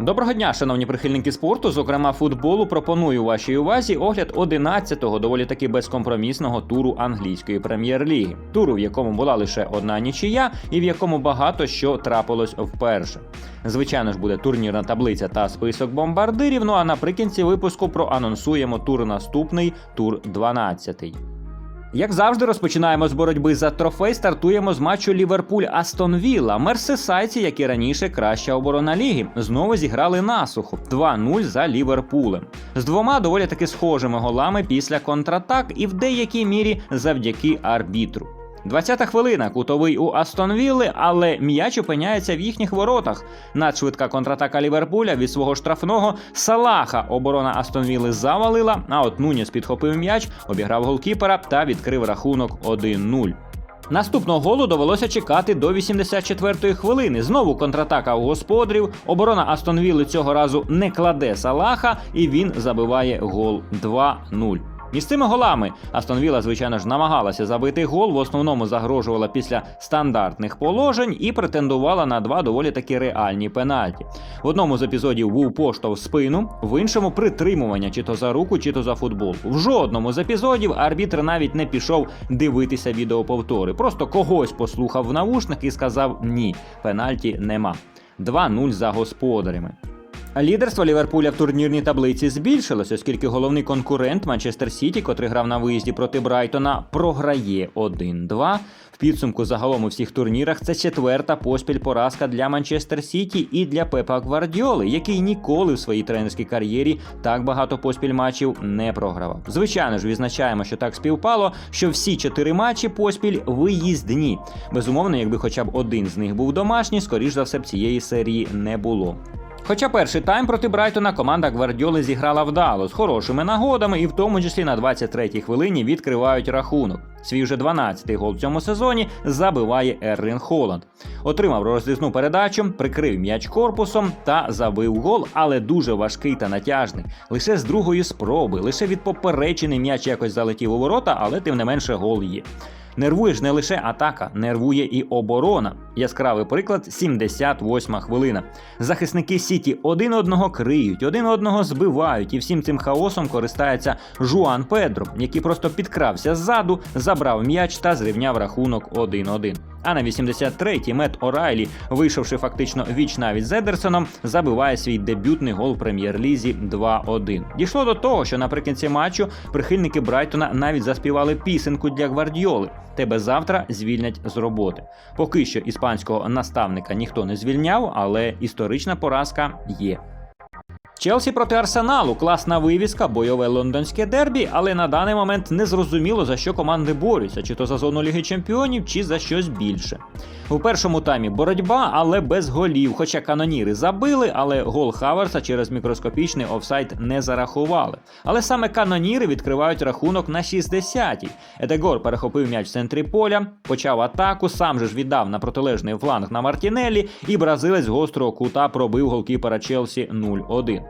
Доброго дня, шановні прихильники спорту. Зокрема, футболу пропоную вашій увазі огляд 11-го доволі таки безкомпромісного туру англійської прем'єр-ліги. Туру, в якому була лише одна нічия, і в якому багато що трапилось вперше. Звичайно ж, буде турнірна таблиця та список бомбардирів. Ну а наприкінці випуску проанонсуємо тур наступний, тур 12-й. Як завжди, розпочинаємо з боротьби за трофей. Стартуємо з матчу Ліверпуль Астон Вілла. Мерсесайці, як і раніше, краща оборона ліги, знову зіграли насухо 2-0 за Ліверпулем. З двома доволі таки схожими голами після контратак і в деякій мірі завдяки арбітру. 20-та хвилина, кутовий у Астон Вілли, але м'яч опиняється в їхніх воротах. Надшвидка контратака Ліверпуля від свого штрафного Салаха оборона Астон Вілли завалила, а от Нуніс підхопив м'яч, обіграв голкіпера та відкрив рахунок 1-0. Наступного голу довелося чекати до 84-ї хвилини. Знову контратака у господарів. Оборона Астон Вілли цього разу не кладе Салаха, і він забиває гол 2-0. Між цими голами Астон Вілла, звичайно ж, намагалася забити гол. В основному загрожувала після стандартних положень і претендувала на два доволі таки реальні пенальті. В одному з епізодів був поштовх в спину, в іншому притримування чи то за руку, чи то за футболку. В жодному з епізодів арбітр навіть не пішов дивитися відеоповтори. Просто когось послухав в навушник і сказав: ні, пенальті нема. 2-0 за господарями. Лідерство Ліверпуля в турнірній таблиці збільшилось, оскільки головний конкурент Манчестер Сіті, котрий грав на виїзді проти Брайтона, програє 1-2. В підсумку загалом у всіх турнірах це четверта поспіль поразка для Манчестер Сіті і для Пепа Гвардіоли, який ніколи в своїй тренерській кар'єрі так багато поспіль матчів не програвав. Звичайно ж, відзначаємо, що так співпало, що всі чотири матчі поспіль виїздні. Безумовно, якби хоча б один з них був домашній, скоріш за все б цієї серії не було. Хоча перший тайм проти Брайтона команда Гвардіоли зіграла вдало з хорошими нагодами, і в тому числі на 23-й хвилині відкривають рахунок. Свій вже 12-й гол в цьому сезоні забиває Ерлін Холланд. Отримав розрізну передачу, прикрив м'яч корпусом та забив гол, але дуже важкий та натяжний. Лише з другої спроби, лише від поперечини м'яч якось залетів у ворота, але тим не менше гол є. Нервує ж не лише атака, нервує і оборона. Яскравий приклад 78-ма хвилина. Захисники Сіті один одного криють, один одного збивають, і всім цим хаосом користається Жуан Педро, який просто підкрався ззаду, забрав м'яч та зрівняв рахунок 1-1. А на 83-й Мет Орайлі, вийшовши фактично віч навіть з Едерсоном, забиває свій дебютний гол в прем'єр-лізі 2-1. Дійшло до того, що наприкінці матчу прихильники Брайтона навіть заспівали пісенку для гвардіоли. Тебе завтра звільнять з роботи. Поки що іспанського наставника ніхто не звільняв, але історична поразка є. Челсі проти Арсеналу класна вивіска, бойове лондонське дербі, але на даний момент не зрозуміло за що команди борються, чи то за зону Ліги Чемпіонів, чи за щось більше. У першому таймі боротьба, але без голів. Хоча каноніри забили, але гол Хаверса через мікроскопічний офсайд не зарахували. Але саме каноніри відкривають рахунок на 60-й. Едегор перехопив м'яч в центрі поля, почав атаку, сам же ж віддав на протилежний фланг на Мартінеллі, і бразилець гострого кута пробив голкіпера Челсі 0-1.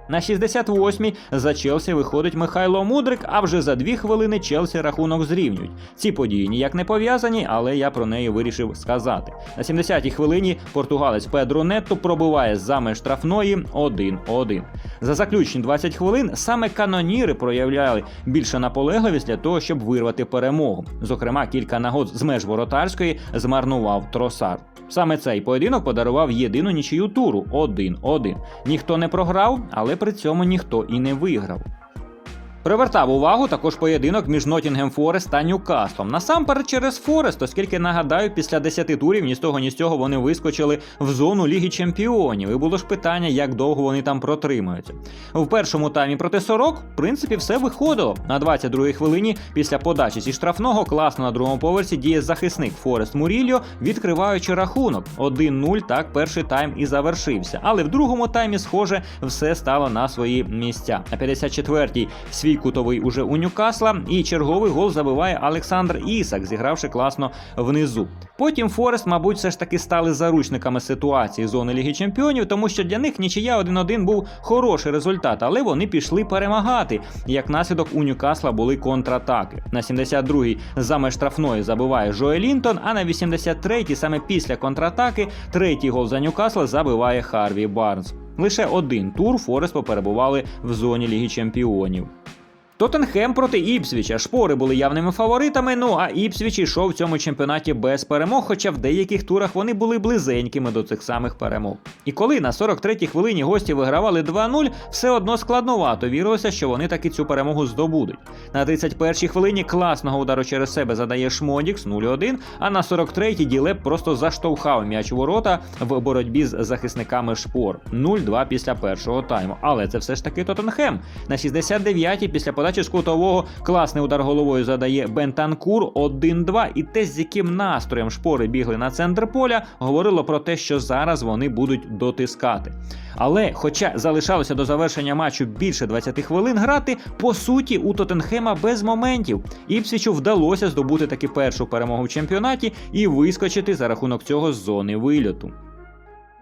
На 68-й за Челсі виходить Михайло Мудрик, а вже за дві хвилини Челсі рахунок зрівнюють. Ці події ніяк не пов'язані, але я про неї вирішив сказати. На 70-й хвилині португалець Педро Нетто пробиває з зами штрафної 1-1. За заключні 20 хвилин саме каноніри проявляли більше наполегливість для того, щоб вирвати перемогу. Зокрема, кілька нагод з меж воротарської змарнував тросар. Саме цей поєдинок подарував єдину нічию туру 1-1. Ніхто не програв, але при цьому ніхто і не виграв. Привертав увагу також поєдинок між Нотінгем Форест та Ньюкаслом. Насамперед через Форест, оскільки нагадаю, після 10 турів ні з того, ні з цього вони вискочили в зону Ліги Чемпіонів. І було ж питання, як довго вони там протримаються. В першому таймі проти сорок, в принципі, все виходило. На 22-й хвилині після подачі зі штрафного класно на другому поверсі діє захисник Форест Мурільо, відкриваючи рахунок. 1-0, так перший тайм і завершився. Але в другому таймі, схоже, все стало на свої місця. На 54-й свій Свій кутовий уже у Ньюкасла, і черговий гол забиває Олександр Ісак, зігравши класно внизу. Потім Форест, мабуть, все ж таки стали заручниками ситуації зони Ліги Чемпіонів, тому що для них нічия 1-1 був хороший результат, але вони пішли перемагати. Як наслідок у Ньюкасла були контратаки. На 72-й за меж штрафної забиває Жоель Лінтон, а на 83-й саме після контратаки третій гол за Ньюкасла забиває Харві Барнс. Лише один тур Форест поперебували в зоні Ліги Чемпіонів. Тоттенхем проти Іпсвіча. Шпори були явними фаворитами. Ну а Іпсвіч йшов в цьому чемпіонаті без перемог, хоча в деяких турах вони були близенькими до цих самих перемог. І коли на 43-й хвилині гості вигравали 2-0, все одно складновато вірилося, що вони таки цю перемогу здобудуть. На 31-й хвилині класного удару через себе задає Шмодікс 0-1, а на 43-й Ділеп просто заштовхав м'яч у ворота в боротьбі з захисниками шпор. 0-2 після першого тайму. Але це все ж таки Тоттенхем. На 69-й після подачі з кутового класний удар головою задає Бентанкур 1-2. І те, з яким настроєм шпори бігли на центр поля, говорило про те, що зараз вони будуть дотискати. Але, хоча залишалося до завершення матчу більше 20 хвилин грати, по суті, у Тоттенхема без моментів. Іпсвічу вдалося здобути таки першу перемогу в чемпіонаті і вискочити за рахунок цього з зони вильоту.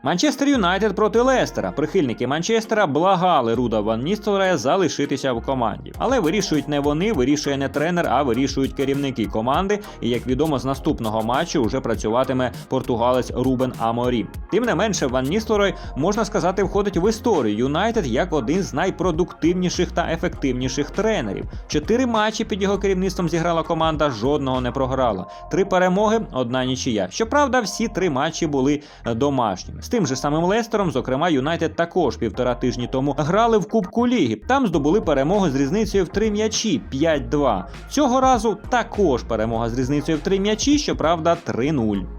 Манчестер Юнайтед проти Лестера. Прихильники Манчестера благали Руда Ван Ністелрея залишитися в команді. Але вирішують не вони, вирішує не тренер, а вирішують керівники команди. І як відомо, з наступного матчу вже працюватиме португалець Рубен Аморі. Тим не менше, Ван Ністелрой, можна сказати, входить в історію Юнайтед як один з найпродуктивніших та ефективніших тренерів. Чотири матчі під його керівництвом зіграла команда, жодного не програла. Три перемоги, одна нічия. Щоправда, всі три матчі були домашніми. Тим же самим Лестером, зокрема, Юнайтед також півтора тижні тому грали в Кубку Ліги. Там здобули перемогу з різницею в три м'ячі 5-2. Цього разу також перемога з різницею в три м'ячі, щоправда, 3-0.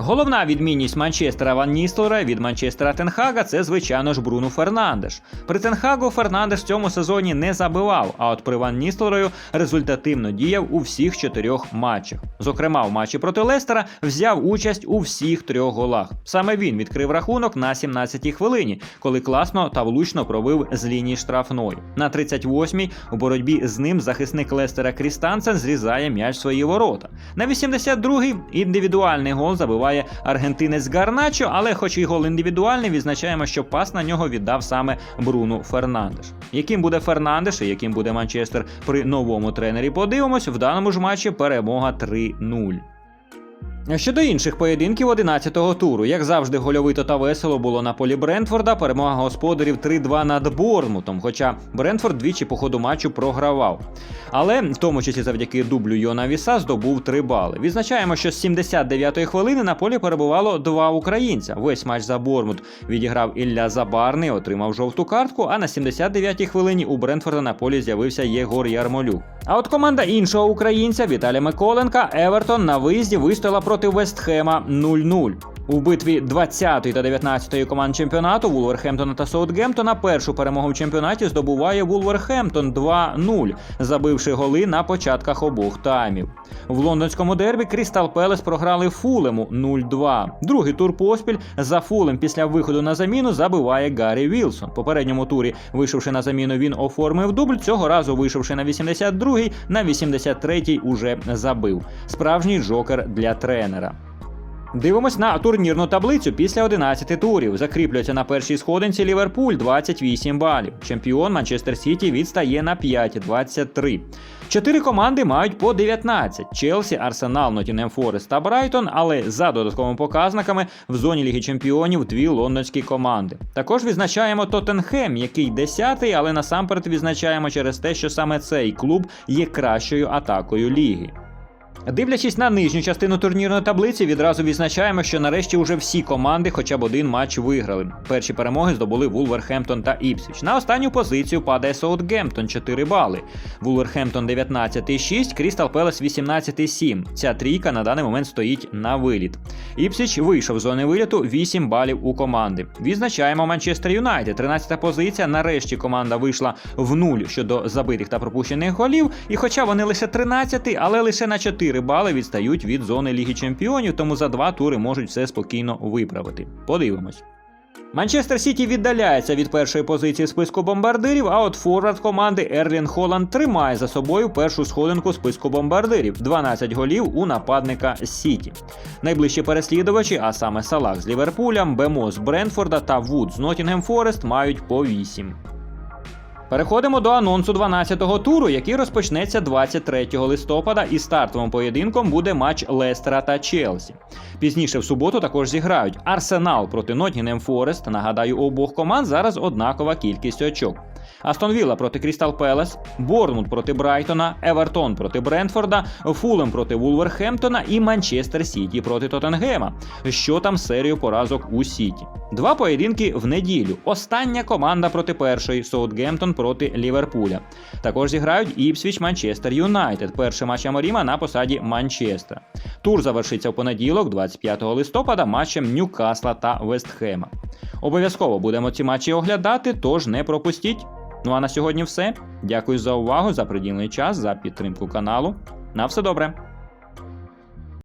Головна відмінність Манчестера Ван Ністелра від Манчестера Тенхага це, звичайно ж, Бруно Фернандеш. При Тенхагу Фернандеш в цьому сезоні не забивав, а от при Ван Ністелрою результативно діяв у всіх чотирьох матчах. Зокрема, в матчі проти Лестера взяв участь у всіх трьох голах. Саме він відкрив рахунок на 17-й хвилині, коли класно та влучно пробив з лінії штрафної. На 38-й у боротьбі з ним захисник Лестера Крістансен зрізає м'яч в свої ворота. На 82-й індивідуальний гол забиває аргентинець Гарначо, але, хоч і гол індивідуальний, відзначаємо, що пас на нього віддав саме Бруну Фернандеш. Яким буде Фернандеш і яким буде Манчестер при новому тренері? Подивимось, в даному ж матчі перемога 3-0. Щодо інших поєдинків 11-го туру, як завжди, гольовито та весело було на полі Брентфорда. Перемога господарів 3-2 над Борнмутом. Хоча Брентфорд двічі по ходу матчу програвав. Але в тому числі завдяки дублю Йона Віса здобув 3 бали. Відзначаємо, що з 79-ї хвилини на полі перебувало два українця. Весь матч за Борнмут відіграв Ілля Забарний, отримав жовту картку. А на 79-й хвилині у Брентфорда на полі з'явився Єгор Ярмолюк. А от команда іншого українця Віталія Миколенка Евертон на виїзді вистояла проти Вестхема 0-0. У битві 20-ї та 19-ї команд чемпіонату Вулверхемптона та Саутгемптона першу перемогу в чемпіонаті здобуває Вулверхемптон 2-0, забивши голи на початках обох таймів. В лондонському дербі Крістал Пелес програли Фулему 0-2. Другий тур поспіль за Фулем після виходу на заміну забиває Гаррі Вілсон. Попередньому турі, вийшовши на заміну, він оформив дубль. Цього разу, вийшовши на 82-й, на 83-й уже забив. Справжній джокер для тренера. Дивимось на турнірну таблицю після 11 турів. Закріплюється на першій сходинці Ліверпуль 28 балів. Чемпіон Манчестер Сіті відстає на 5 23. Чотири команди мають по 19: Челсі, Арсенал, Нотінем Форест та Брайтон. Але за додатковими показниками в зоні Ліги Чемпіонів дві лондонські команди. Також відзначаємо Тоттенхем, який 10-й, але насамперед відзначаємо через те, що саме цей клуб є кращою атакою ліги. Дивлячись на нижню частину турнірної таблиці, відразу відзначаємо, що нарешті вже всі команди хоча б один матч виграли. Перші перемоги здобули Вулверхемптон та Іпсвіч. На останню позицію падає Саутгемптон 4 бали. Вулверхемптон 19,6, Крістал Пелес 18,7. Ця трійка на даний момент стоїть на виліт. Іпсвіч вийшов з зони виліту 8 балів у команди. Відзначаємо Манчестер Юнайтед. 13 позиція. Нарешті команда вийшла в нуль щодо забитих та пропущених голів. І хоча вони лише 13, але лише на 4 бали відстають від зони Ліги Чемпіонів, тому за два тури можуть все спокійно виправити. Подивимось. Манчестер Сіті віддаляється від першої позиції списку бомбардирів, а от форвард команди Ерлін Холланд тримає за собою першу сходинку списку бомбардирів 12 голів у нападника Сіті. Найближчі переслідувачі, а саме Салах з Ліверпуля, Бемо з Брентфорда та Вуд з Ноттінгем Форест мають по 8. Переходимо до анонсу 12-го туру, який розпочнеться 23 листопада, і стартовим поєдинком буде матч Лестера та Челсі. Пізніше в суботу також зіграють Арсенал проти Ноттінгем Форест. Нагадаю, у обох команд зараз однакова кількість очок. Астон Вілла проти Крістал Пелес, Борнмут проти Брайтона, Евертон проти Брентфорда, Фулем проти Вулверхемптона і Манчестер Сіті проти Тоттенгема. Що там з серією поразок у Сіті? Два поєдинки в неділю. Остання команда проти першої Саутгемптон проти Ліверпуля. Також зіграють Іпсвіч Манчестер Юнайтед. Перший матч Аморіма на посаді Манчестера. Тур завершиться в понеділок, 25 листопада, матчем Ньюкасла та Вестхема. Обов'язково будемо ці матчі оглядати, тож не пропустіть. Ну а на сьогодні все. Дякую за увагу, за приділений час, за підтримку каналу. На все добре.